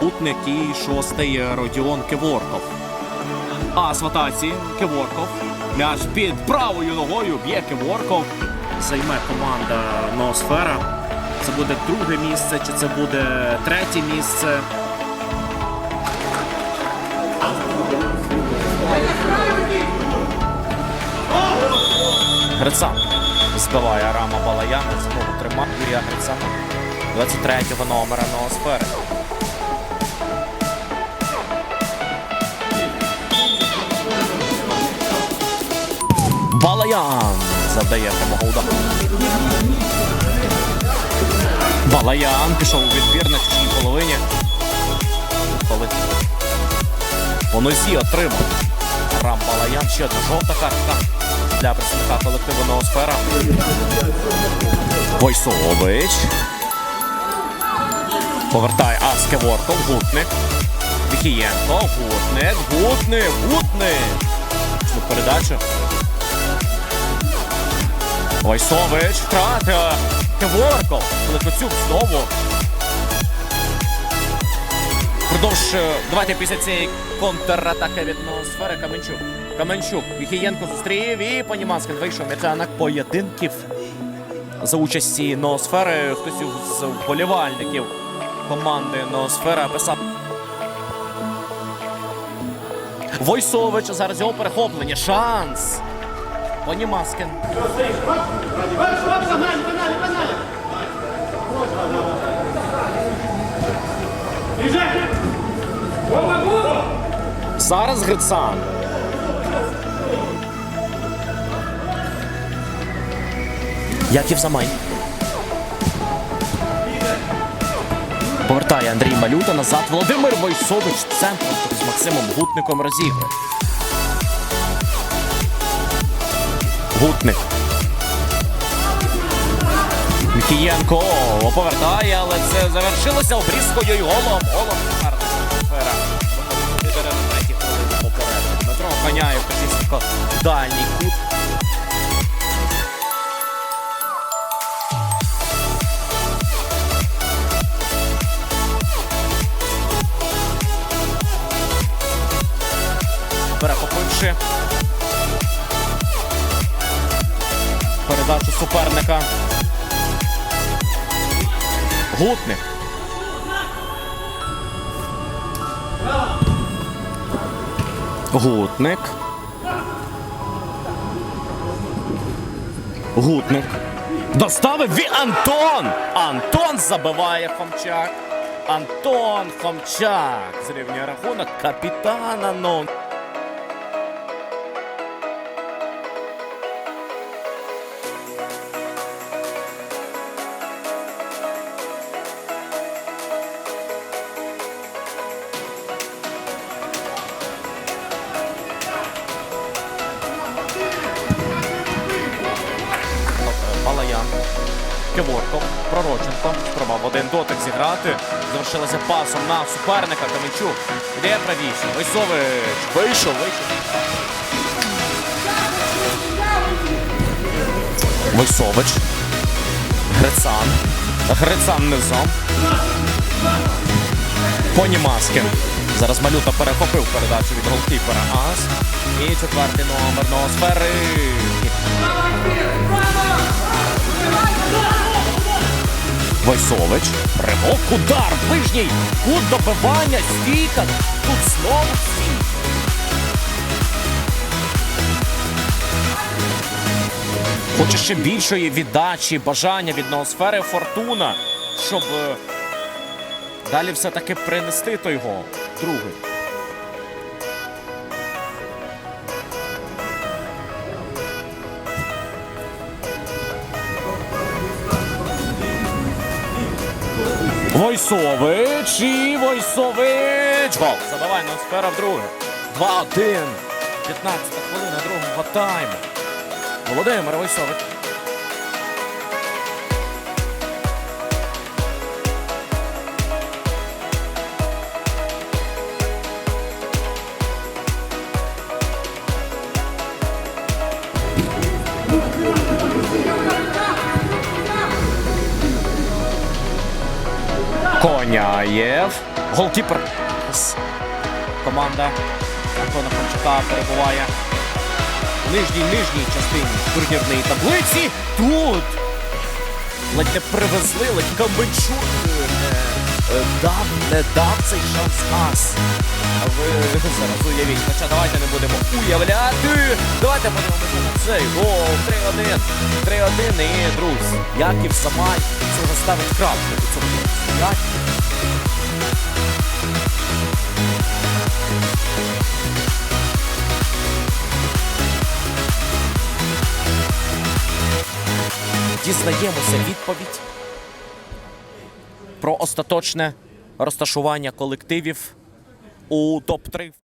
Путник і шостий Родіон Кеворков. Ас в атаці Кеворков. М'яч під правою ногою б'є Кеворков. Займе команда Ноосфера. Це буде друге місце, чи це буде третє місце. Грицан збиває Рама Балаяна, знову тримає Юрія Грицана. 23-го номера Ноосфери. Балаян завдає прямого удару. Балаян пішов у відбір на чужій половині. По нозі отримав. Рам Балаян ще одна жовта картка для представника колективу Ноосфера. Войсович. Повертає Аски Ворков, Гутник. Вікієнко, Гутник, Гутник, Гутник. Передача. Войсович втратив. Кеворков. Ликоцюк знову. Продовж е, давайте після цієї контратаки від ноосфери Каменчук. Каменчук. Віхієнко зустрів і Паніманський вийшов м'ячанок поєдинків за участі ноосфери. Хтось з вболівальників команди Ноосфера писав. Войсович зараз його перехоплення. Шанс. Понімаскін. Зараз Грицан. Яків Замай. Повертає Андрій Малюта назад. Володимир Войсович центром з Максимом Гутником розігрує. Гутник. Міхієнко повертає, але це завершилося обрізкою і голом. Голом гарна сфера. Дмитро Коняєв Косівсько дальній кут. Перехопивши передачу суперника. Гутник. Гутник. Гутник. Доставив Ві Антон! Антон забиває Хомчак. Антон Хомчак. Зрівнює рахунок капітана ну. Балаян. Кеворков, Пророченко. Спробував один дотик зіграти. Завершилося пасом на суперника Каменчук. Іде правіше. Войсович. Вийшов, вийшов. Войсович. Грицан. Грицан низом. Понімаскін. Зараз Малюта перехопив передачу від голкіпера Ас. І четвертий номер Ноосфери. Войсович. Ривок, удар, ближній. Кут добивання, стійка. Тут знову стійка. Хоче ще більшої віддачі, бажання від ноосфери Фортуна, щоб е, далі все-таки принести той гол. Другий. Войсович і Войсович. Гол. Забиває в друге. 2-1. 15 хвилина другого тайму. Володимир Войсович. Коняєв. Голкіпер. Команда Антона Хомчака перебуває в нижній нижній частині турнірної таблиці. Тут ледь не привезли, ледь е, дав, не дав цей шанс ас. Ви зараз уявіть, хоча давайте не будемо уявляти. Давайте подивимося на цей гол. 3-1. 3-1 і друз. Яків Самай це вже ставить крапку цьому. Яків. Дізнаємося відповідь про остаточне розташування колективів у топ-3.